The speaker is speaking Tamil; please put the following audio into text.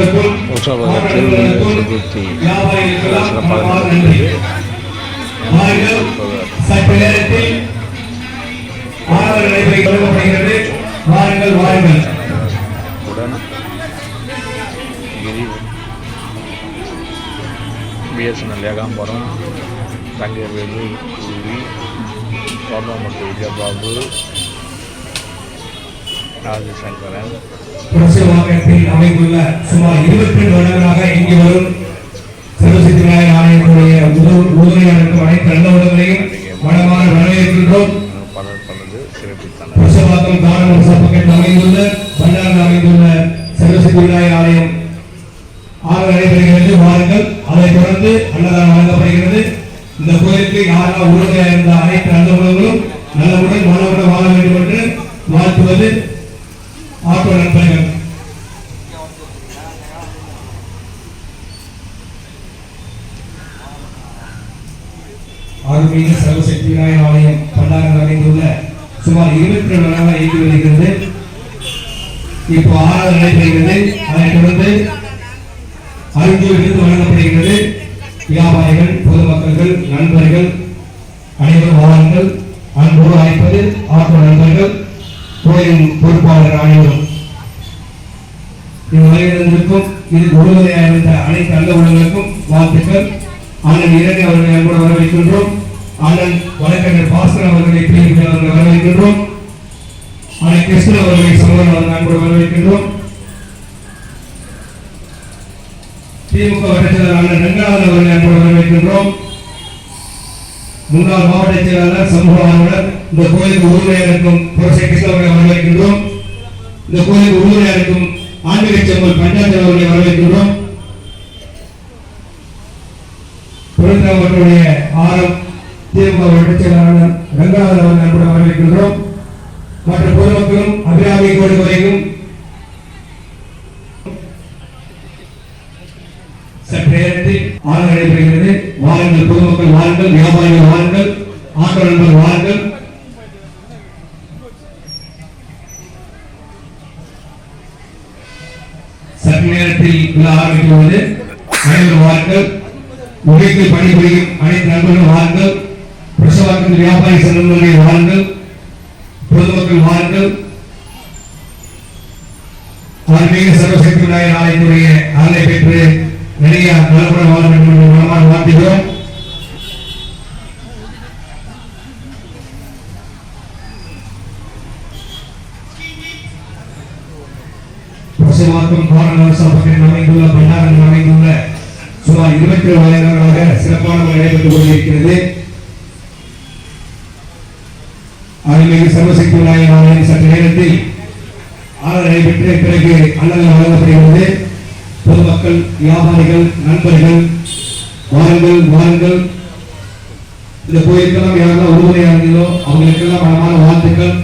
அவர்களுக்கும் உற்சவத்தில் சதுர்த்தி சிறப்பாக பிஎஸ்என்எல் ஏகாம்பரம் தங்கவேலு கூறி விஜயபாபு ராஜசங்கரன். புரட்சி வாகனத்தில் அமைந்துள்ள சுமார் இருபத்தி ரெண்டு வருடங்களாக இங்கு வரும் சர்வசக்தி விநாயகர் ஆலயத்தினுடைய உதவு- உதவியாளருக்கும் அனைத்து நல்லவர்களையும் மனமான வரவேற்கின்றோம். தானம் பக்கத்தில் அமைந்துள்ள பண்டாரில் அமைந்துள்ள விநாயகர் ஆலயம் ஆறு நடைபெறுகிறது. வாருங்கள். அதைத் தொடர்ந்து அன்னதானம் வழங்கப்படுகிறது. இந்த கோயிலுக்கு யாரெல்லாம் உறுதியாக இருந்த அனைத்து நல்ல உணவுகளும் நல்லவுடன் மாணவர்கள் வாழ வேண்டும் என்று வாழ்த்துவது ஆட்டோ நண்பர்கள் ஆர்மீக சர்வசக்தி விநாயகர் ஆலயம் பண்டாரம் அமைந்துள்ள சுமார் இருபத்தி ரெண்டு நாளாக இயங்கி வருகிறது. இப்போ ஆறாவது நடைபெறுகிறது. அதைத் தொடர்ந்து அருஞ்சு வழங்கப்படுகிறது. வியாபாரிகள் பொதுமக்கள் நண்பர்கள் அனைவரும் வாருங்கள். அன்போடு அழைப்பது ஆட்டோ நண்பர்கள். கோயிலின் பொறுப்பாளர் அனைவரும். இவ்வுலகிலிருந்திருக்கும் இது உறுதுணையாக இருந்த அனைத்து நல்ல உள்ளங்களுக்கும் வாழ்த்துக்கள். அண்ணன் இரண்டு அவர்களை அன்போடு வரவேற்கின்றோம். அண்ணன் வழக்கறிஞர் பாஸ்கர் அவர்களை பிரிவு அவர்களை வரவேற்கின்றோம். அண்ணன் கிருஷ்ணன் அவர்களை சமூகம் அவர்களை அன்போடு வரவேற்கின்றோம். திமுக வட்ட செயலாளர் அண்ணன் ரங்கநாதன் அவர்களை அன்போடு வரவேற்கின்றோம். முன்னாள் மாவட்ட செயலாளர் சமூக ஆர்வலர் இந்த கோயிலுக்கு உறுதுணையாக இருக்கும் புரட்சி கிருஷ்ணன் அவர்களை வரவேற்கின்றோம். இந்த கோயிலுக்கு உறுதுணையாக இருக்கும் ஆன்மீக செம்மல் பஞ்சாயத்து அவர்களை வரவேற்கின்றோம். அவர்களுடைய ஆரம் திமுக வட்ட செயலாளர் ரங்கநாதன் அவர்களை அன்புடன் வரவேற்கின்றோம். மற்ற பொதுமக்களும் அபிராமி கோடி வரைக்கும் சற்று ஆறு நடைபெறுகிறது. வாருங்கள் பொதுமக்கள் வாருங்கள் வியாபாரிகள் வாருங்கள் ஆட்டோ நண்பர்கள் வாருங்கள். சற்று நேரத்தில் ஆரம்பிக்கும் போது அனைவரும் வாருங்கள் உழைப்பில் பணிபுரியும் அனைத்து நண்பர்களும் வாருங்கள் பிரசவாக்கத்தில் வியாபாரி சங்கங்களுடைய வாருங்கள் பொதுமக்கள் வாருங்கள் ஆன்மீக சர்வசக்தி விநாயகர் ஆலயத்துடைய ஆலை பெற்று நிறைய நலப்பட வாழ வேண்டும் என்று மனமாக வாழ்த்துகிறோம். பசுமாக்கம் காரணவாசம் பக்கத்தில் அமைந்துள்ள பண்டாரங்கள் அமைந்துள்ள சுமார் இருபத்தி ஏழு ஆயிரங்களாக சிறப்பான நடைபெற்றுக் கொண்டிருக்கிறது. அருள்மிகு சர்வசக்தி நாயகன் சற்று நேரத்தில் ஆறு நடைபெற்று பிறகு அன்னதானம் வழங்கப்படுகிறது. பொதுமக்கள் வியாபாரிகள் நண்பர்கள் வாருங்கள் வாருங்கள். இந்த கோயிலுக்கெல்லாம் யாரெல்லாம் உறுதுணையானீங்களோ அவங்களுக்கெல்லாம் மனமான வாழ்த்துக்கள்.